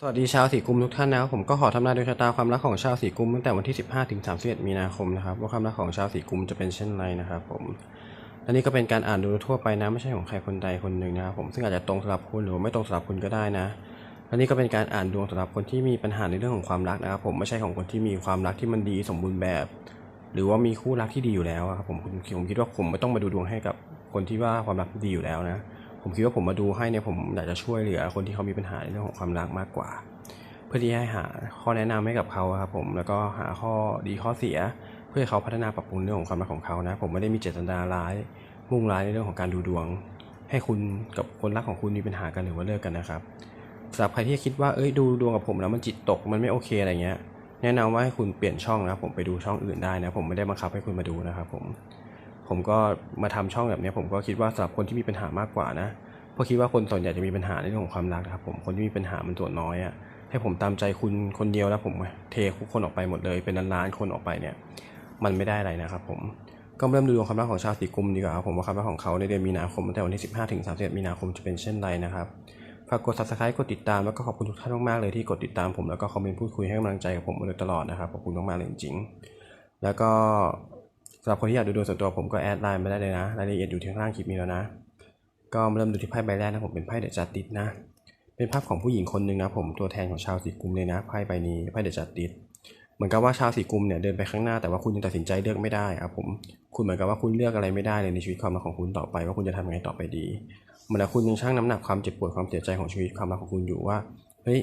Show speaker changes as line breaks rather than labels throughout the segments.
สวัสดีชาวสีกุมทุกท่านนะครับผมก็ขอทำนายดวงชะตาความรักของชาวสีกุมตั้งแต่วันที่ 15ถึง31 มีนาคมนะครับว่าความรักของชาวสีกุมจะเป็นเช่นไรนะครับผมและนี่ก็เป็นการอ่านดูทั่วไปนะไม่ใช่ของใครคนใดคนหนึ่งนะครับผมซึ่งอาจจะตรงสำหรับคุณหรือไม่ตรงสำหรับคุณก็ได้นะและนี่ก็เป็นการอ่านดวงสำหรับคนที่มีปัญหาในเรื่องของความรักนะครับผมไม่ใช่ของคนที่มีความรักที่มันดีสมบูรณ์แบบ หรือว่ามีคู่รักที่ดีอยู่แล้วครับผมผมผมคิดว่าผมไม่ต้องมาดูดวงให้กับคนที่ว่าความรักดีอยู่แล้วนะ ผมคิดว่าผมมาดูให้เนี่ยผมอยากจะช่วยเหลือคนที่เขามีปัญหาในเรื่องของความรักมากกว่า เพื่อที่ให้หาข้อแนะนำให้กับเขาครับผมแล้วก็หาข้อดีข้อเสีย เพื่อให้เขาพัฒนาปรับปรุงเรื่องของความรักของเขานะ ผมไม่ได้มีเจตนาร้ายมุ่งร้ายในเรื่องของการดูดวง ให้คุณกับคนรักของคุณมีปัญหากันหรือว่าเลิกกันนะครับสำหรับใครที่คิดว่าเอ้ยดูดวงกับผมแล้วมันจิตตกมันไม่โอเคอะไรเงี้ยแนะนำว่าให้คุณเปลี่ยนช่องนะครับผมไปดูช่องอื่นได้นะผมไม่ได้บังคับให้คุณมาดูนะครับผม ผมก็มาทำช่องแบบนี้ผมก็คิดว่าสำหรับคนที่มีปัญหามากกว่านะเพราะคิดว่าคนส่วนใหญ่จะมีปัญหาในเรื่องของความรักครับผมคนที่มีปัญหามันส่วนน้อยอะให้ผมตามใจคุณคนเดียวแล้วผมเททุกคนออกไปหมดเลยเป็นล้านๆคนออกไปเนี่ยมันไม่ได้อะไรนะครับผมก็เริ่มดูดวงความรักของชาวสีกุมดีกว่าครับผมว่าความรักของเขาในเดือนมีนาคมตั้งแต่วันที่ 15ถึง31มีนาคมจะเป็นเช่นไรนะครับฝากกด subscribe กดติดตามแล้วก็ขอบคุณทุกท่านมากๆเลยที่กดติดตามผมแล้วก็คอมเมนต์พูดคุยให้กำลังใจกับผมมาโดยตลอดนะครับขอบคุณมากๆเลยจริงๆแล้วก็ สำหรับคนที่อยากดูดวงส่วนตัวผมก็แอดไลน์มาได้เลยนะ รายละเอียดอยู่ที่ข้างล่างคลิปนี้แล้วนะ ก็มาเริ่มดูที่ไพ่ใบแรกนะผมเป็นไพ่เดจัดติดนะ เป็นภาพของผู้หญิงคนหนึ่งนะผมตัวแทนของชาวสีกุมเลยนะไพ่ใบนี้ไพ่เดจัดติดเหมือนกับว่าชาวสีกุมเนี่ยเดินไปข้างหน้าแต่ว่าคุณยังตัดสินใจเลือกไม่ได้ครับผมคุณเหมือนกับว่าคุณเลือกอะไรไม่ได้เลยในชีวิตความรักของคุณต่อไป ว่าคุณจะทำยังไงต่อไปดีเหมือนกับคุณยังชั่งน้ำหนักความเจ็บปวดความเสียใจของชีวิตความรักของคุณอยู่ว่าเฮ้ย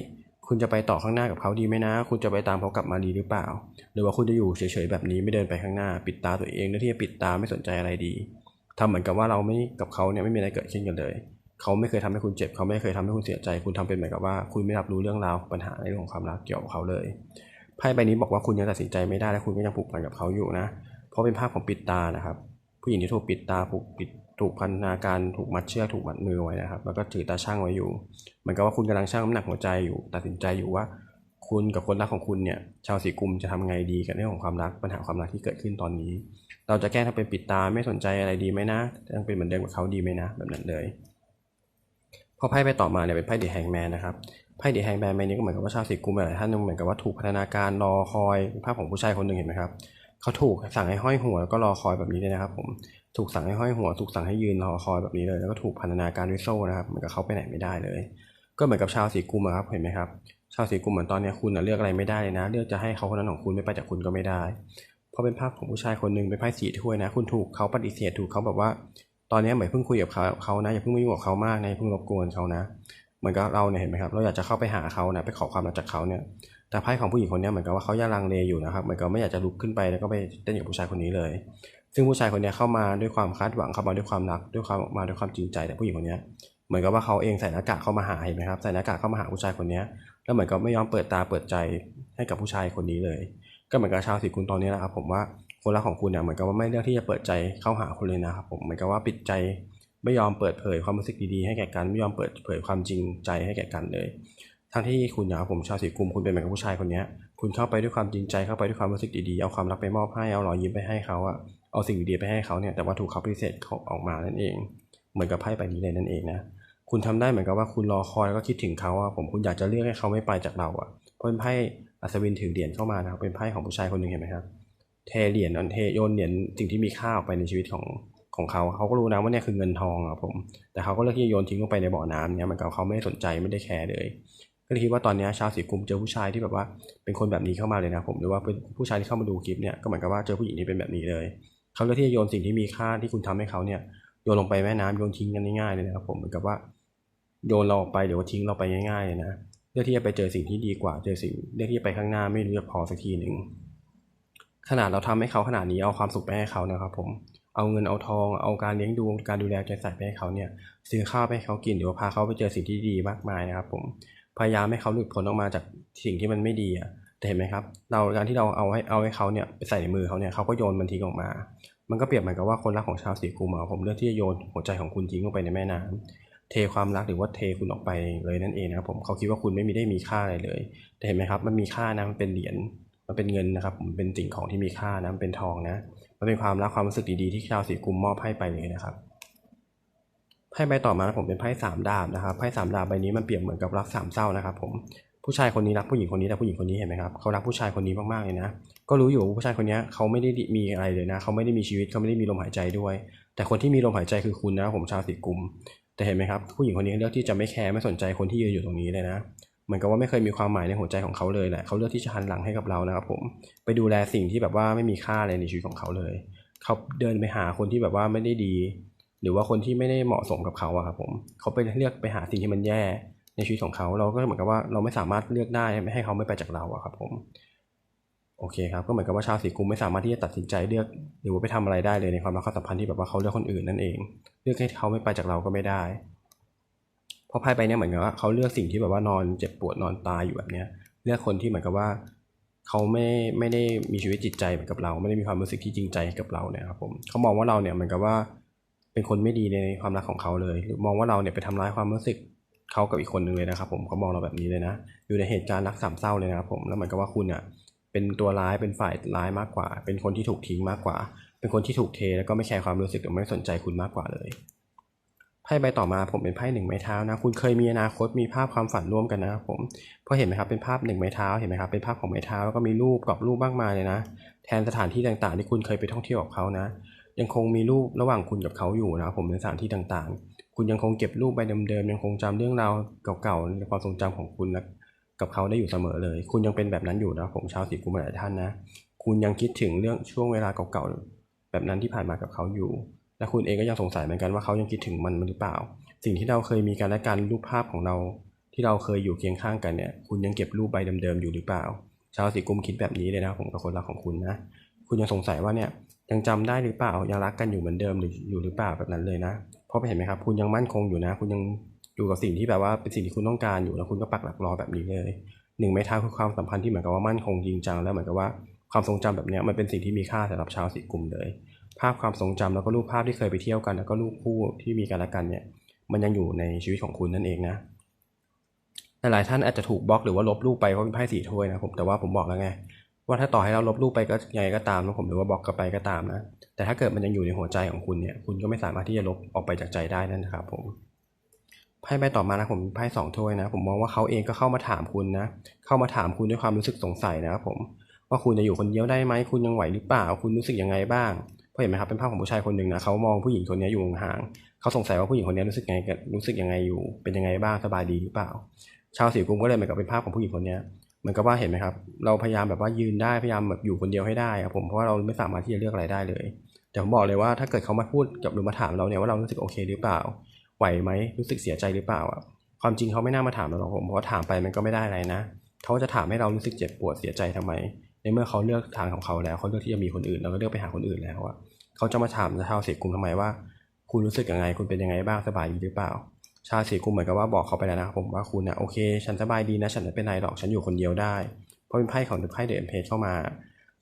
คุณจะไปต่อข้างหน้ากับเขาดีไหมนะ คุณจะไปตามเขากลับมาดีหรือเปล่า หรือว่าคุณจะอยู่เฉยๆแบบนี้ไม่เดินไปข้างหน้า ปิดตาตัวเองโดยที่จะปิดตาไม่สนใจอะไรดีทำเหมือนกับว่าเราไม่กับเขาเนี่ยไม่มีอะไรเกิดขึ้นกันเลย เขาไม่เคยทำให้คุณเจ็บ เขาไม่เคยทำให้คุณเสียใจ คุณทำเป็นเหมือนกับว่า คุณไม่รับรู้เรื่องราวปัญหาในเรื่องของความรักเกี่ยวกับเขาเลย ไพ่ใบนี้บอกว่าคุณยังตัดสินใจไม่ได้และคุณก็ยังผูกพันกับเขาอยู่นะ เพราะเป็นภาพของปิดตานะครับ ผู้หญิงที่ถูกปิดตาผูกปิด ถูกพันนาการถูกมัดเชือกถูกมัดมือไว้นะครับ แล้วก็ถือตาช่างไว้อยู่เหมือนกับว่าคุณกำลังชั่งน้ำหนักหัวใจอยู่ ตัดสินใจอยู่ว่า คุณกับคนรักของคุณเนี่ย ชาวสีกุมจะทำไงดีกับเรื่องของความรักปัญหาความรักที่เกิดขึ้นตอนนี้ เราจะแก้ทำเป็นปิดตาไม่สนใจอะไรดีไหมนะยังเป็นเหมือนเดิมกับเขาดีไหมนะ แบบนั้นเลยพอไพ่ไปต่อมาเนี่ยเป็นไพ่เดอะแฮงแมนนะครับไพ่เดอะแฮงแมนใบนี้ก็เหมือนกับว่าชาวสีกุมหลายท่านเหมือนกับว่าถูกพัฒนาการรอคอยภาพของผู้ชายคนหนึ่งเห็นไหมครับ เขาถูกสั่งให้ห้อยหัวแล้วก็รอคอยแบบนี้เลยนะครับผมถูกสั่งให้ห้อยหัวถูกสั่งให้ยืนรอคอยแบบนี้เลย แล้วก็ถูกพัฒนาการด้วยโซ่นะครับเหมือนกับเขาไปไหนไม่ได้เลย ก็เหมือนกับชาวสีกุมอะครับเห็นไหมครับชาวสีกุมเหมือนตอนนี้คุณอะเลือกอะไรไม่ได้เลยนะ เลือกจะให้เขาคนนั้นของคุณไม่ไปจากคุณก็ไม่ได้เพราะเป็นภาพของผู้ชายคนหนึ่งเป็นไพ่สีถ้วยนะ คุณถูกเขาปฏิเสธถูกเขาแบบว่า ตอนนี้เหมือนเพิ่งคุยกับเขาเขานะอย่าเพิ่งมายุ่งกับเขามากนะอย่าเพิ่งรบกวนเขานะเหมือนกับเราเนี่ยเห็นไหมครับ เราอยากจะเข้าไปหาเขานะไปขอความรักจากเขาเนี่ย แต่ไพ่ของผู้หญิงคนนี้เหมือนกับว่าเขายังลังเลอยู่นะครับเหมือนกับไม่อยากจะลุกขึ้นไปแล้วก็ไปเต้นกับผู้ชายคนนี้เลย ซึ่งผู้ชายคนนี้เข้ามาด้วยความคาดหวังเข้ามาด้วยความรักด้วยความมาด้วยความจริงใจแต่ผู้หญิงคนนี้เหมือนกับว่าเขาเองใส่หน้ากากเข้ามาหาเห็นไหมครับใส่หน้ากากเข้ามาหาผู้ชายคนนี้แล้วเหมือนกับไม่ยอมเปิดตาเปิดใจให้กับผู้ชายคนนี้เลย ก็เหมือนกับชาวสีกุลตอนนี้แหละครับผมว่าคนรักของคุณเนี่ยเหมือนกับว่าไม่เลือกที่จะเปิดใจเข้าหาคุณเลยนะครับผมเหมือนกับว่าปิดใจไม่ยอมเปิดเผยความรู้สึกดีๆให้แก่กันไม่ยอมเปิดเผยความจริงใจให้แก่กันเลย ทั้งที่คุณนะครับผมชาวสีกุมคุณเป็นเหมือนกับผู้ชายคนนี้คุณเข้าไปด้วยความจริงใจเข้าไปด้วยความรู้สึกดีๆเอาความรักไปมอบให้เอารอยยิ้มไปให้เขาอะเอาสิ่งดีๆไปให้เขาเนี่ยแต่ว่าถูกเขาปฏิเสธเขาออกมานั่นเอง เหมือนกับไพ่ใบนี้เลยนั่นเองนะคุณทำได้เหมือนกับว่าคุณรอคอยแล้วก็คิดถึงเขาอะผมคุณอยากจะเลือกให้เขาไม่ไปจากเราอะเพราะเป็นไพ่อัศวินถือเหรียญเข้ามานะครับเป็นไพ่ของผู้ชายคนหนึ่งเห็นไหมครับเทเหรียญอันเทโยนเหรียญสิ่งที่มีค่าออกไปในชีวิตของของเขาเขาก็รู้นะว่าเนี่ยคือเงินทองอะผม แต่เขาก็เลือกที่จะโยนทิ้งลงไปในบ่อน้ำเนี่ยมันกับเขาไม่สนใจไม่ได้แคร์เลย ก็เลยคิดว่าตอนนี้ชาวสีกุมเจอผู้ชายที่แบบว่าเป็นคนแบบนี้เข้ามาเลยนะผมหรือว่าเป็นผู้ชายที่เข้ามาดูคลิปเนี่ยก็เหมือนกับว่าเจอผู้หญิงที่เป็นแบบนี้เลยเขาเลือกที่จะโยนสิ่งที่มีค่าที่คุณทำให้เขาเนี่ยโยนลงไปแม่น้ำโยนทิ้งกันง่ายๆเลยนะครับผมเหมือนกับว่าโยนเราออกไปเดี๋ยวทิ้งเราไปง่ายๆเลยนะเลือกที่จะไปเจอสิ่งที่ดีกว่าเจอสิ่งเลือกที่จะไปข้างหน้าไม่รู้จะพอสักทีหนึ่งขนาดเราทำให้เขาขนาดนี้เอาความสุขไปให้เขานะครับผมเอาเงินเอาทองเอาการเลี้ยงดูการดูแลใจใส่ไปให้เขาเนี่ยซื้อข้าวไปให้เขากินหรือว่าพาเขาไปเจอสิ่งที่ดีมากมายนะครับผม พยายามให้เขาหลุดพ้นออกมาจากสิ่งที่มันไม่ดีอะแต่เห็นไหมครับ เราการที่เราเอาให้เอาให้เขาเนี่ยไปใส่ในมือเขาเนี่ยเขาก็โยนมันทิ้งออกมา มันก็เปรียบเหมือนกับว่าคนรักของชาวสีกุมอะผมเลือกที่จะโยนหัวใจของคุณทิ้งลงไปในแม่น้ำเทความรักหรือว่าเทคุณออกไปเลยนั่นเองนะครับผมเขาคิดว่าคุณไม่มีได้มีค่าอะไรเลย แต่เห็นไหมครับ มันมีค่านะมันเป็นเหรียญมันเป็นเงินนะครับผมเป็นสิ่งของที่มีค่านะมันเป็นทองนะ มันเป็นความรักความรู้สึกดีๆที่ชาวสีกุมมอบให้ไปเลยนะครับ ไพ่ใบต่อมาผมเป็นไพ่สามดาบนะครับไพ่สามดาบใบนี้มันเปรียบเหมือนกับรักสามเศร้านะครับผมผู้ชายคนนี้รักผู้หญิงคนนี้แต่ผู้หญิงคนนี้เห็นไหมครับเขารักผู้ชายคนนี้มากๆเลยนะก็รู้อยู่ว่าผู้ชายคนนี้เขาไม่ได้มีอะไรเลยนะเขาไม่ได้มีชีวิตเขาไม่ได้มีลมหายใจด้วย แต่คนที่มีลมหายใจคือคุณนะผมชาวสีกุม แต่เห็นไหมครับผู้หญิงคนนี้เลือกที่จะไม่แคร์ไม่สนใจคนที่ยืนอยู่ตรงนี้เลยนะเหมือนกับว่าไม่เคยมีความหมายในหัวใจของเขาเลยแหละเขาเลือกที่จะหันหลังให้กับเรานะครับผมไปดูแลสิ่งที่แบบว่าไม่มีค่าอะไรในชีวิตของเขาเลยเขาเดินไปหาคนที่แบบว่าไม่ได้ดี หรือว่าคนที่ไม่ได้เหมาะสมกับเขาอะครับผมเขาไปเลือกไปหาสิ่งที่มันแย่ในชีวิตของเขาเราก็เหมือนกับว่าเราไม่สามารถเลือกได้ไม่ให้เขาไม่ไปจากเราอะครับผมโอเคครับก็เหมือนกับว่าชาวสีกุมไม่สามารถที่จะตัดสินใจเลือก หรือว่าไปทำอะไรได้เลยในความรักความสัมพันธ์ที่แบบว่าเขาเลือกคนอื่นนั่นเอง เลือกให้เขาไม่ไปจากเราก็ไม่ได้ เพราะไพ่ใบเนี้ยเหมือนกับว่าเขาเลือกสิ่งที่แบบว่านอนเจ็บปวดนอนตายอยู่แบบเนี้ยเลือกคนที่เหมือนกับว่าเขาไม่ไม่ได้มีชีวิตจิตใจเหมือนกับเรา ไม่ได้มีความรู้สึกที่จริงใจกับเราเนี่ยครับผมเขามองว่าเราเนี่ยเหมือนกับว่า เป็นคนไม่ดีในความรักของเขาเลย หรือมองว่าเราเนี่ยไปทำร้ายความรู้สึกเขากับอีกคนหนึ่งเลยนะครับ ผมเขามองเราแบบนี้เลยนะ อยู่ในเหตุการณ์รักสามเศร้าเลยนะครับ ผมแล้วเหมือนกับว่าคุณอะเป็นตัวร้ายเป็นฝ่ายร้ายมากกว่า เป็นคนที่ถูกทิ้งมากกว่า เป็นคนที่ถูกเทแล้วก็ไม่แคร์ความรู้สึกหรือไม่สนใจคุณมากกว่าเลยไพ่ใบต่อมาผมเป็นไพ่หนึ่งไม้เท้านะ คุณเคยมีอนาคตมีภาพความฝันร่วมกันนะครับผมเพราะเห็นไหมครับเป็นภาพหนึ่งไม้เท้าเห็นไหมครับเป็นภาพของไม้เท้าแล้วก็มีรูปกรอบรูปมากมายเลยนะ แทนสถานที่ต่างๆ ที่คุณเคยไปท่องเที่ยวกับเขานะ ยังคงมีรูประหว่างคุณกับเขาอยู่นะครับผมในสถานที่ต่างๆ คุณยังคงเก็บรูปใบเดิมๆยังคงจำเรื่องราวเก่าๆในความทรงจำของคุณนะกับเขาได้อยู่เสมอเลย คุณยังเป็นแบบนั้นอยู่นะผมชาวสีกุมหลายท่านนะ คุณยังคิดถึงเรื่องช่วงเวลาเก่าๆแบบนั้นที่ผ่านมากับเขาอยู่ และคุณเองก็ยังสงสัยเหมือนกันว่าเขายังคิดถึงมันหรือเปล่า สิ่งที่เราเคยมีกันและกันรูปภาพของเรา ที่เราเคยอยู่เคียงข้างกันเนี่ย คุณยังเก็บรูปใบเดิมๆอยู่หรือเปล่า ชาวสีกุมคิดแบบนี้เลยนะผมกับคนรักของคุณนะ คุณยังสงสัยว่าเนี่ยยังจำได้หรือเปล่ายังรักกันอยู่เหมือนเดิมหรืออยู่หรือเปล่าแบบนั้นเลยนะ เพราะเห็นไหมครับ คุณยังมั่นคงอยู่นะ คุณยังอยู่กับสิ่งที่แบบว่าเป็นสิ่งที่คุณต้องการอยู่แล้วคุณก็ปักหลักรอแบบนี้เลยหนึ่งไม้เท้าคือความสัมพันธ์ที่เหมือนกับว่ามั่นคงจริงจังแล้วเหมือนกับว่าความทรงจำแบบนี้มันเป็นสิ่งที่มีค่าสำหรับชาวสีกุมเลย ภาพความทรงจำแล้วก็รูปภาพที่เคยไปเที่ยวกันแล้วก็รูปคู่ที่มีกันและกันเนี่ยมันยังอยู่ในชีวิตของคุณนั่นเองนะหลายท่านอาจจะถูกบล็อกหรือว่าลบรูปไปเพราะเป็นไพ่สีถ้วยนะผมแต่ว่าผมบอกแล้วไง ว่าถ้าต่อให้เราลบรูปไปก็ยังไงก็ตามนะผมหรือว่าบล็อกกันไปก็ตามนะ แต่ถ้าเกิดมันยังอยู่ในหัวใจของคุณเนี่ย คุณก็ไม่สามารถที่จะลบออกไปจากใจได้นั่นนะครับผมไพ่ใบต่อมานะผมไพ่สองถ้วยนะ ผมมองว่าเขาเองก็เข้ามาถามคุณนะ เข้ามาถามคุณด้วยความรู้สึกสงสัยนะครับผมว่าคุณจะอยู่คนเดียวได้ไหมคุณยังไหวหรือเปล่า คุณรู้สึกยังไงบ้างเพราะเห็นไหมครับเป็นภาพของผู้ชายคนหนึ่งนะเขามองผู้หญิงคนนี้อยู่ห่างๆเขาสงสัยว่าผู้หญิงคนนี้รู้สึกยังไงกับรู้สึกยังไงอยู่ เป็นยังไงบ้างสบายดีหรือเปล่า ชาวสีกุมก็เลยเหมือนกับเป็นภาพของผู้หญิงคนนี้ เหมือนกับว่าเห็นไหมครับ เราพยายามแบบว่ายืนได้พยายามแบบอยู่คนเดียวให้ได้ครับผมเพราะว่าเราไม่สามารถที่จะเลือกอะไรได้เลยแต่ผมบอกเลยว่าถ้าเกิดเขามาพูดกับหรือมาถามเราเนี่ยว่าเรารู้สึกโอเคหรือเปล่า ไหวไหมรู้สึกเสียใจหรือเปล่าอะความจริงเขาไม่น่ามาถามเราหรอกผมเพราะถามไปมันก็ไม่ได้อะไรนะเขาจะถามให้เรารู้สึกเจ็บปวดเสียใจทำไม ในเมื่อเขาเลือกทางของเขาแล้วเขาเลือกที่จะมีคนอื่น แล้วก็เลือกไปหาคนอื่นแล้วอะเขาจะมาถามชาเสียกุมทำไมว่า คุณรู้สึกยังไงคุณเป็นยังไงบ้างสบายดีหรือเปล่า ชาสีกุมเหมือนกับว่าบอกเขาไปแล้วนะผมว่าคุณนะโอเค ฉันสบายดีนะ ฉันไม่เป็นไรหรอกฉันอยู่คนเดียวได้ เพราะเป็นไพ่ของไพ่เดอะเพจเข้ามา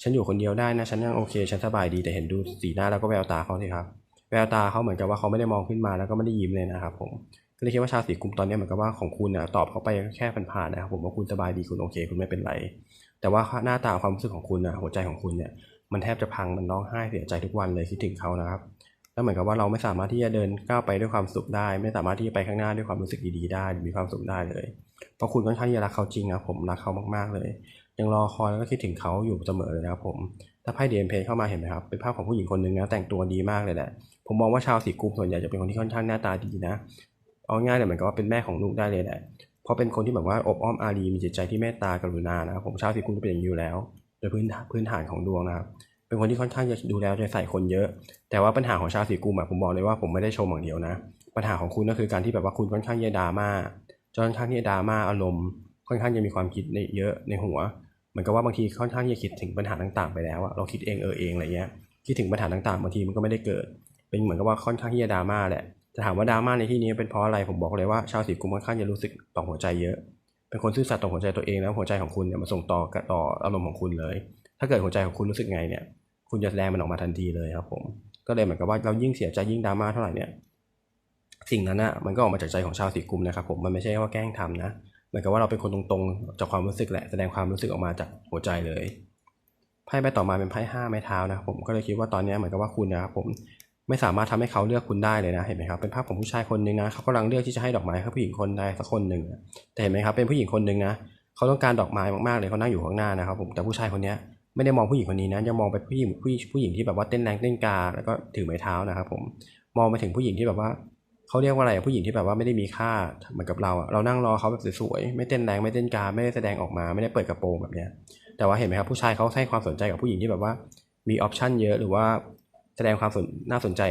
ฉันอยู่คนเดียวได้นะ ฉันยังโอเค ฉันสบายดีแต่เห็นดูสีหน้าแล้วก็แววตาเขาสิครับแววตาเขาเหมือนกับว่าเขาไม่ได้มองขึ้นมาแล้วก็ไม่ได้ยิ้มเลยนะครับผมก็เลยคิดว่าชาสีกุมตอนนี้เหมือนกับว่าของคุณนะตอบเขาไปแค่ผ่านๆนะครับผมว่าคุณสบายดีคุณโอเค คุณไม่เป็นไร แต่ว่าหน้าตาความรู้สึกของคุณนะหัวใจของคุณเนี่ยมันแทบจะพังมันร้องไห้เสียใจทุกวันเลยคิดถึงเขานะครับ แล้วเหมือนกับว่าเราไม่สามารถที่จะเดินก้าวไปด้วยความสุขได้ ไม่สามารถที่จะไปข้างหน้าด้วยความรู้สึกดีๆได้มีความสุขได้เลย เพราะคุณค่อนข้างที่จะรักเขาจริงนะผมรักเขามากๆเลย ยังรอคอยแล้วก็คิดถึงเขาอยู่เสมอเลยนะครับผมถ้าไพ่เดียมเพเข้ามาเห็นไหมครับเป็นภาพของผู้หญิงคนหนึ่งนะแต่งตัวดีมากเลยแหละผมมองว่าชาวสีกุมส่วนใหญ่จะเป็นคนที่ค่อนข้างหน้าตาดีนะเอาง่ายเลยเหมือนกับว่าเป็นแม่ของลูกได้เลยแหละเพราะเป็นคนที่แบบว่าอบอ้อมอารีมีจิตใจที่เมตตากรุณานะครับผมชาวสีกุมจะเป็นอย่างนี้อยู่แล้วโดยพื้นพื้นฐานของดวงนะครับ เป็นคนที่ค่อนข้างจะดูแลใจใส่คนเยอะ แต่ว่าปัญหาของชาวสีกุมอะผมบอกเลยว่าผมไม่ได้ชมอย่างเดียวนะ ปัญหาของคุณก็คือการที่แบบว่าคุณค่อนข้างจะดราม่าจนค่อนข้างที่จะดราม่าอารมณ์ ค่อนข้างจะมีความคิดในเยอะในหัวเหมือนกับว่าบางทีค่อนข้างจะคิดถึงปัญหาต่างๆไปแล้วอะเราคิดเองเออเองอะไรเงี้ยคิดถึงปัญหาต่างๆบางทีมันก็ไม่ได้เกิด เป็นเหมือนกับว่าค่อนข้างที่จะดราม่าแหละจะถามว่าดราม่าในที่นี้เป็นเพราะอะไรผมบอกเลยว่าชาวสีกุมค่อนข้างจะรู้สึกต่อหัวใจเยอะ เป็นคนซื่อสัตย์ต่อหัวใจตัวเองแล้วหัวใจของคุณเนี่ยมาส่งต่อกับต่ออารมณ์ของคุณเลย ถ้าเกิดหัวใจของคุณรู้สึกไงเนี่ย คุณจะแสดงมันออกมาทันทีเลยครับ ผม ก็เลยเหมือนกับว่าเรายิ่งเสียใจยิ่งดราม่าเท่าไหร่เนี่ยสิ่งนั้นน่ะมันก็ออกมาจากใจของชาวสีกุมนะครับผมมันไม่ใช่ว่าแกล้งทำนะเหมือนกับว่าเราเป็นคนตรงๆจากความรู้สึกแหละแสดงความรู้สึกออกมาจากหัวใจเลยไพ่ใบต่อมาเป็นไพ่ห้าไม้เท้านะผมก็เลยคิดว่าตอนนี้เหมือนกับว่าคุณนะครับผมไม่สามารถทำให้เขาเลือกคุณได้เลยนะเห็นไหมครับเป็นภาพของผู้ชายคนหนึ่งนะเขากำลังเลือกที่จะให้ดอกไม้กับผู้หญิงคนใดสักคนหนึ่งแต่เห็นไหมครับเป็นผู้หญิงคนหนึ่งนะเขาต้องการดอกไม้มากๆเลยเขานั่งอยู่ข้างหน้านะครับผมแต่ผู้ชายคนนี้ ไม่ได้มองผู้หญิงคนนี้นะยังมองไปผู้หญิงผู้หญิงผู้หญิงที่แบบว่าเต้นแรงเต้นกาแล้วก็ถือไม้เท้านะครับผมมองไปถึงผู้หญิงที่แบบว่าเขาเรียกว่าอะไรผู้หญิงที่แบบว่าไม่ได้มีค่าเหมือนกับเราอะเรานั่งรอเขาแบบสวยๆไม่เต้นแรงไม่เต้นกาไม่ได้แสดงออกมาไม่ได้เปิดกระโปรงแบบเนี้ยแต่ว่าเห็นไหมครับผู้ชายเขาให้ความสนใจกับผู้หญิงที่แบบว่ามีออปชันเยอะหรือว่าแสดงความสนน่าสนใจ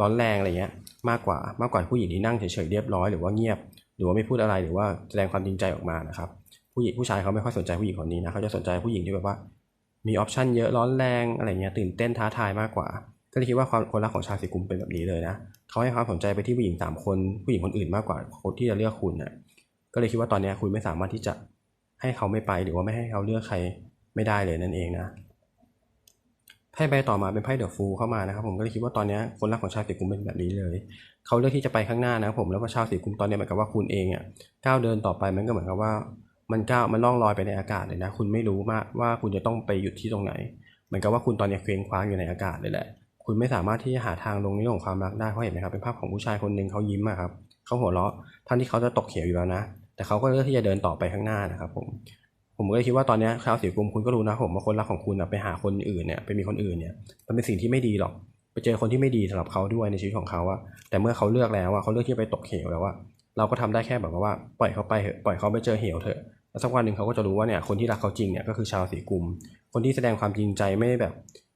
ร้อนแรงอะไรเงี้ยมากกว่ามากกว่าผู้หญิงที่นั่งเฉยๆเรียบร้อยหรือว่าเงียบ หรือว่าไม่พูดอะไรหรือว่าแสดงความจริงใจออกมานะครับผู้หญิงผู้ชายเขาไม่ค่อยสนใจผู้หญิงคนนี้นะเขาจะสนใจผู้หญิงที่แบบว่า มีออปชันเยอะร้อนแรงอะไรเงี้ยตื่นเต้นท้าทายมากกว่า ก็เลยคิดว่าความคนรักของชาสีกุมเป็นแบบนี้เลยนะเขาให้ความสนใจไปที่ผู้หญิงสามคนผู้หญิงคนอื่นมากกว่าคนที่จะเลือกคุณนะก็เลยคิดว่าตอนเนี้ยคุณไม่สามารถที่จะให้เขาไม่ไปหรือว่าไม่ให้เขาเลือกใครไม่ได้เลยนั่นเองนะไพ่ใบต่อมาเป็นไพ่เดอะฟูเข้ามานะครับผมก็เลยคิดว่าตอนนี้คนรักของชาวสีกุมเป็นแบบนี้เลย เขาเลือกที่จะไปข้างหน้านะครับผมแล้วก็ชาวสีกุมตอนนี้เหมือนกับว่าคุณเองอะก้าวเดินต่อไปมันก็เหมือนกับว่า มันก้าวมันล่องลอยไปในอากาศเลยนะ คุณไม่รู้มากว่าคุณจะต้องไปหยุดที่ตรงไหน เหมือนกับว่าคุณตอนนี้เคว้งคว้างอยู่ในอากาศเลยแหละ คุณไม่สามารถที่จะหาทางลงในเรื่องของความรักได้เพราะเห็นไหมครับเป็นภาพของผู้ชายคนหนึ่งเขายิ้มอะครับเขาหัวเราะทั้งที่เขาจะตกเขียวอยู่แล้วนะ แต่เขาก็เลือกที่จะเดินต่อไปข้างหน้านะครับผมผมก็เลยคิดว่าตอนนี้ชาวสีกุมคุณก็รู้นะผมว่าคนรักของคุณไปหาคนอื่นเนี่ยไปมีคนอื่นเนี่ยมันเป็นสิ่งที่ไม่ดีหรอก ไปเจอคนที่ไม่ดีสำหรับเขาด้วยในชีวิตของเขาอะแต่เมื่อเขาเลือกแล้วอะเขาเลือกที่ไปตกเหวแล้วอะเราก็ทำได้แค่แบบว่า ปล่อยเขาไปเถอะปล่อยเขาไปเจอเหวเถอะ แล้วสักวันหนึ่งเขาก็จะรู้ว่าเนี่ยคนที่รักเขาจริงเนี่ยก็คือชาวสีกุม คนที่แสดงความจริงใจไม่ได้แบบ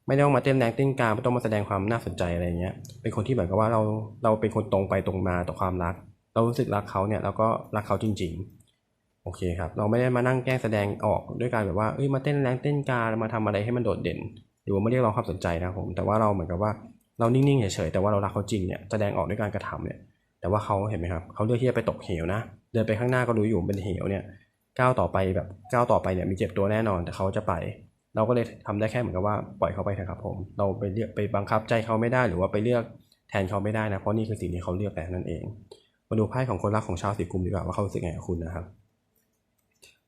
ไม่ต้องมาเต้นแรงเต้นกลางไม่ต้องมาแสดงความน่าสนใจอะไรเงี้ย เป็นคนที่เหมือนกับว่าเราเราเป็นคนตรงไปตรงมาต่อความรัก เรารู้สึกรักเขาเนี่ยเราก็รักเขาจริง ๆ โอเคครับ เราไม่ได้มานั่งแกล้งแสดงออกด้วยการแบบว่าเอ้ยมาเต้นแรงเต้นกามาทำอะไรให้มันโดดเด่น หรือว่าไม่เรียกร้องความสนใจนะผม แต่ว่าเราเหมือนกับว่าเรานิ่งๆเฉยๆแต่ว่าเรารักเขาจริงเนี่ยแสดงออกด้วยการกระทำเนี่ยแต่ว่าเขาเห็นไหมครับเขาเลือกที่จะไปตกเหวนะ เดินไปข้างหน้าก็รู้อยู่เป็นเหวเนี่ย ก้าวต่อไปแบบก้าวต่อไปเนี่ยมีเจ็บตัวแน่นอนแต่เขาจะไป เราก็เลยทำได้แค่เหมือนกับว่าปล่อยเขาไปเถอะครับผม เราไปเลือกไปบังคับใจเขาไม่ได้หรือว่าไปเลือกแทนเขาไม่ได้นะเพราะนี่คือสิ่งที่เขาเลือกแต่นั่นเอง มาดูไพ่ของคนรักของชาวสีกุมดีกว่าว่าเขาสึกไงกับคุณนะครับ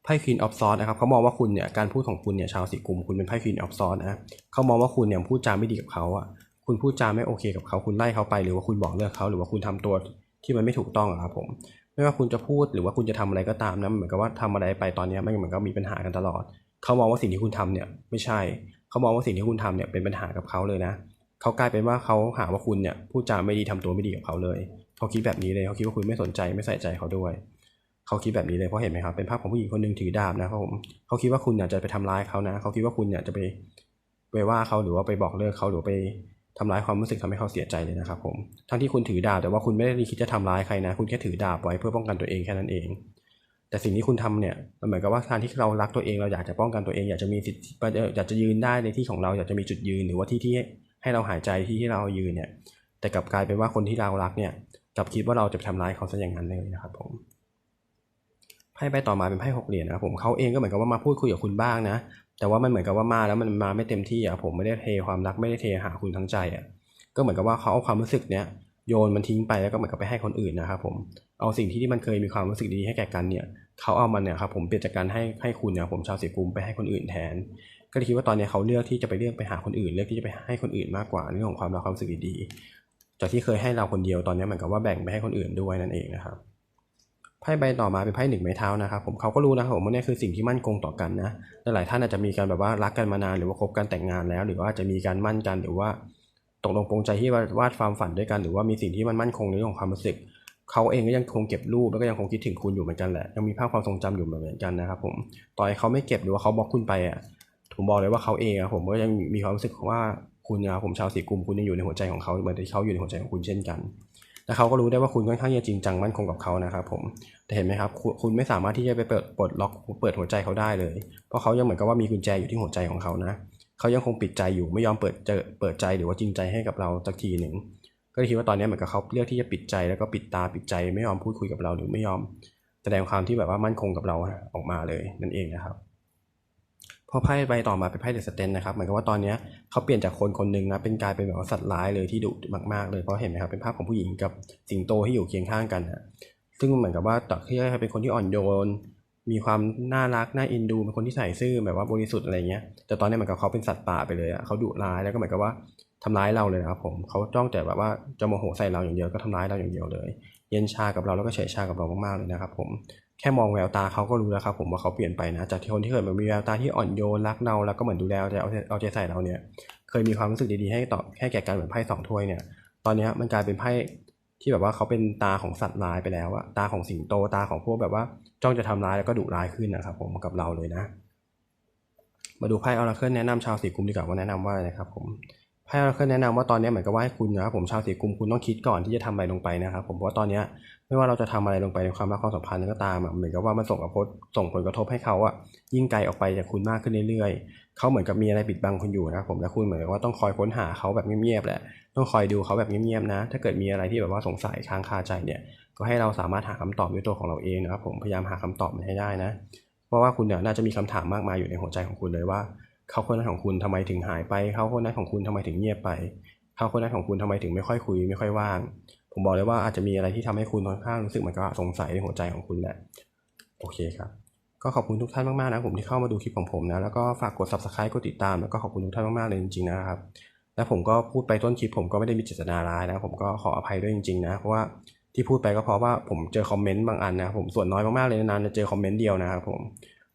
ไพ่ Queen of Swords นะครับเขามองว่าคุณเนี่ยการพูดของคุณเนี่ยชาวสีกุมคุณเป็นไพ่ Queen of Swords นะเขามองว่าคุณเนี่ยพูดจาไม่ดีกับเขาอะคุณพูดจาไม่โอเคกับเขาคุณไล่เขาไปหรือว่าคุณบอกเลิกเขาหรือว่าคุณทำตัวที่มันไม่ถูกต้องอะครับผม ไม่ว่าคุณจะพูดหรือว่าคุณจะทำอะไรก็ตามนะเหมือนกับว่าทำอะไรไปตอนนี้มันเหมือนกับมีปัญหากันตลอด เขามองว่าสิ่งที่คุณทำเนี่ยไม่ใช่ เขามองว่าสิ่งที่คุณทำเนี่ยเป็นปัญหากับเขาเลยนะ เขากลายเป็นว่าเขาหาว่าคุณเนี่ยพูดจาไม่ดีทำตัวไม่ดีกับเขาเลย เขาคิดแบบนี้เลยเขาคิดว่าคุณไม่สนใจไม่ใส่ใจเขาด้วย เขาคิดแบบนี้เลยเพราะเห็นไหมครับเป็นภาพของผู้หญิงคนหนึ่งถือดาบนะครับผมเขาคิดว่าคุณเนี่ยจะไปทำร้ายเขานะ เขาคิดว่าคุณเนี่ยจะไปไปว่าเขาหรือว่าไปบอกเลิกเขาหรือไป ทำร้ายความรู้สึกทำให้เขาเสียใจเลยนะครับผมทั้งที่คุณถือดาบแต่ว่าคุณไม่ได้คิดจะทำร้ายใครนะ คุณแค่ถือดาบไว้เพื่อป้องกันตัวเองแค่นั้นเอง แต่สิ่งที่คุณทำเนี่ยมันเหมือนกับว่าการที่เรารักตัวเองเราอยากจะป้องกันตัวเอง อยากจะมีสิทธิ์อยากจะยืนได้ในที่ของเราอยากจะมีจุดยืน หรือว่าที่ที่ให้เราหายใจที่ที่เรายืนเนี่ย แต่กลับกลายเป็นว่าคนที่เรารักเนี่ยกลับคิดว่าเราจะไปทำร้ายเขาซะอย่างนั้นเลยนะครับผมไพ่ใบต่อมาเป็นไพ่หกเหรียญนะครับผมเขาเองก็เหมือนกับว่ามาพูดคุยกับคุณบ้างนะ แต่ว่ามันเหมือนกับว่ามาแล้วมันมาไม่เต็มที่อะผมไม่ได้เทความรักไม่ได้เทหาคุณทั้งใจอะก็เหมือนกับว่าเขาเอาความรู้สึกเนี้ยโยนมันทิ้งไปแล้วก็เหมือนกับไปให้คนอื่นนะครับผมเอาสิ่งที่ที่มันเคยมีความรู้สึกดีให้แก่กันเนี่ยเขาเอามันเนี่ยครับผมเปลี่ยนจากการให้ให้คุณเนี่ยผมชาวสีกุมไปให้คนอื่นแทน ก็เลยคิดว่าตอนนี้เขาเลือกที่จะไปเลือกไปหาคนอื่นเลือกที่จะไปให้คนอื่นมากกว่าเรื่องของความรักความรู้สึกดีๆจากที่เคยให้เราคนเดียวตอนนี้เหมือนกับว่าแบ่งไปให้คนอื่นด้วยนั่นเองนะครับ ไพ่ใบต่อมาเป็นไพ่หนึ่งไม้เท้านะครับผมเขาก็รู้นะครับผมว่านี่คือสิ่งที่มั่นคงต่อกันนะหลายท่านอาจจะมีการแบบว่ารักกันมานานหรือว่าคบกันแต่งงานแล้ว หรือว่าจะมีการมั่นกันหรือว่าตกลงปรงใจที่วาดความฝันด้วยกัน หรือว่ามีสิ่งที่มันมั่นคงในเรื่องของความรู้สึกเขาเองก็ยังคงเก็บรูปแล้วก็ยังคงคิดถึงคุณอยู่เหมือนกันแหละยังมีภาพความทรงจำอยู่เหมือนกันนะครับผมต่อให้เขาไม่เก็บหรือว่าเขาบล็อกคุณไปอะผมบอกเลยว่าเขาเองอะผมก็ยังมีความรู้สึกว่าคุณนะผมชาวสีกุมคุณยังอยู่ในหัวใจของเขาเหมือนที่เขาอยู่ในหัวใจของคุณเช่นกัน และเขาก็รู้ได้ว่าคุณค่อนข้างจะจริงจังมั่นคงกับเขานะครับผมแต่เห็นไหมครับคุณไม่สามารถที่จะไปเปิดปลดล็อกเปิดหัวใจเขาได้เลย เพราะเขายังเหมือนกับว่ามีกุญแจอยู่ที่หัวใจของเขานะเขายังคงปิดใจอยู่ไม่ยอมเปิดเจอเปิดใจหรือว่าจริงใจให้กับเราสักทีหนึ่งก็คิดว่าตอนนี้เหมือนกับเขาเลือกที่จะปิดใจแล้วก็ปิดตาปิดใจไม่ยอมพูดคุยกับเราหรือไม่ยอม แสดงความที่แบบว่ามั่นคงกับเราออกมาเลยนั่นเองนะครับ พอไพ่ใบต่อมาเป็นไพ่เดอะสเตนนะครับหมือนกับว่าตอนนี้เขาเปลี่ยนจากคนคนหนึ่งนะเป็นกลายเป็นแบบว่าสัตว์ร้ายเลยที่ดุมากๆเลยเพราะเห็นไหมครับเป็นภาพของผู้หญิงกับสิงโตที่อยู่เคียงข้างกันนะซึ่งเหมือนกับว่าต่อที่เป็นคนที่อ่อนโยน มีความน่ารักน่าอินดูเป็นคนที่ใส่ซื่อแบบว่าบริสุทธิ์อะไรเงี้ยแต่ตอนนี้เหมือนกับเขาเป็นสัตว์ป่าไปเลยอะเขาดุร้ายแล้วก็เหมือนกับว่าทำร้ายเราเลยนะครับผมเขาจ้องแต่แบบว่าจะโมโหใส่เราอย่างเดียวก็ทำร้ายเราอย่างเดียวเลย เย็นชากับเราแล้วก็เฉยชากับเรามากๆเลยนะครับผม แค่มองแววตาเขาก็รู้แล้วครับผมว่าเขาเปลี่ยนไปนะ จากที่คนที่เคยแบบมีแววตาที่อ่อนโยนรักเราแล้วก็เหมือนดูแลเอาใจเอาใจใส่เราเนี่ย เคยมีความรู้สึกดีๆให้ต่อให้แก่กันเหมือนไพ่สองถ้วยเนี่ย ตอนนี้มันกลายเป็นไพ่ที่แบบว่าเขาเป็นตาของสัตว์ร้ายไปแล้วอะตาของสิงโตตาของพวกแบบว่าจ้องจะทำร้ายแล้วก็ดุร้ายขึ้นนะครับผมกับเราเลยนะ มาดูไพ่ออราเคิลแนะนำชาวสีกุมดีกว่าว่าแนะนำว่าอะไรนะครับผม ไพ่ออราเคิลแนะนำว่าตอนนี้เหมือนกับว่าให้คุณนะครับผมชาวสีกุมคุณต้องคิดก่อนที่จะทำอะไรลงไปนะครับผมเพราะว่าตอนนี้ไม่ว่าเราจะทำอะไรลงไปในความรักความสัมพันธ์ก็ตามอะเหมือนกับว่ามันส่งกระทบส่งผลกระทบให้เขาอะยิ่งไกลออกไปจากคุณมากขึ้นเรื่อยๆเขาเหมือนกับมีอะไรปิดบังคุณอยู่นะครับผมและคุณเหมือนกับว่าต้องคอยค้นหาเขาแบบเงียบๆแหละต้องคอยดูเขาแบบเงียบๆนะ ถ้าเกิดมีอะไรที่แบบว่าสงสัยค้างคาใจเนี่ย ก็ให้เราสามารถหาคำตอบด้วยตัวของเราเองนะครับผมพยายามหาคำตอบมันให้ได้นะ เพราะว่าคุณเนี่ยน่าจะมีคำถามมากมายอยู่ในหัวใจของคุณเลยว่า เขาคนนั้นของคุณทำไมถึงหายไป เขาคนนั้นของคุณทำไมถึงเงียบไปเขาคนนั้นของคุณทำไมถึงไม่ค่อยคุย ไม่ค่อยว่าง ผมบอกเลยว่าอาจจะมีอะไรที่ทำให้คุณค่อนข้างรู้สึกเหมือนกับสงสัยในหัวใจของคุณแหละโอเคครับก็ขอบคุณทุกท่านมากๆนะผมที่เข้ามาดูคลิปของผมนะแล้วก็ฝากกด subscribe กดติดตามแล้วก็ขอบคุณทุกท่านมากๆเลยจริงๆนะครับและผมก็พูดไปต้นคลิปผมก็ไม่ได้มีเจตนาร้ายนะผมก็ขออภัยด้วยจริงๆนะเพราะว่าที่พูดไปก็เพราะว่าผมเจอคอมเมนต์บางอันนะผมส่วนน้อยมากๆเลยนานๆจะเจอคอมเมนต์เดียวนะครับผม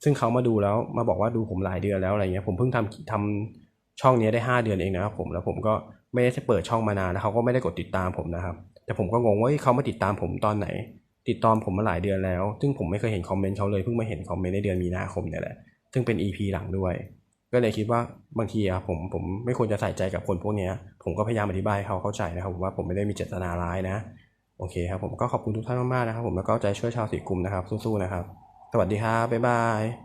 ซึ่งเขามาดูแล้วมาบอกว่าดูผมหลายเดือนแล้วอะไรเงี้ยผมเพิ่งทำทำช่องนี้ได้ 5 เดือนเองนะครับผมแล้วผมก็ไม่ได้เปิดช่องมานานแล้วเขาก็ไม่ได้กดติดตามผมนะครับ แต่ผมก็งงว่าเฮ้ยเขามาติดตามผมตอนไหน ติดตามผมมาหลายเดือนแล้ว ซึ่งผมไม่เคยเห็นคอมเมนต์เขาเลยเพิ่งมาเห็นคอมเมนต์ในเดือนมีนาคมเนี่ยแหละซึ่งเป็น EP หลังด้วย ก็เลยคิดว่าบางทีอะผมผมไม่ควรจะใส่ใจกับคนพวกนี้ผมก็พยายามอธิบายให้เขาเข้าใจนะครับผมว่าผมไม่ได้มีเจตนาร้ายนะโอเคครับผมก็ขอบคุณทุกท่านมากๆนะครับ ผมแล้วก็ใจช่วยชาวสีกลุ่มนะครับสู้ๆนะครับส วัสดีครับ บ๊ายบาย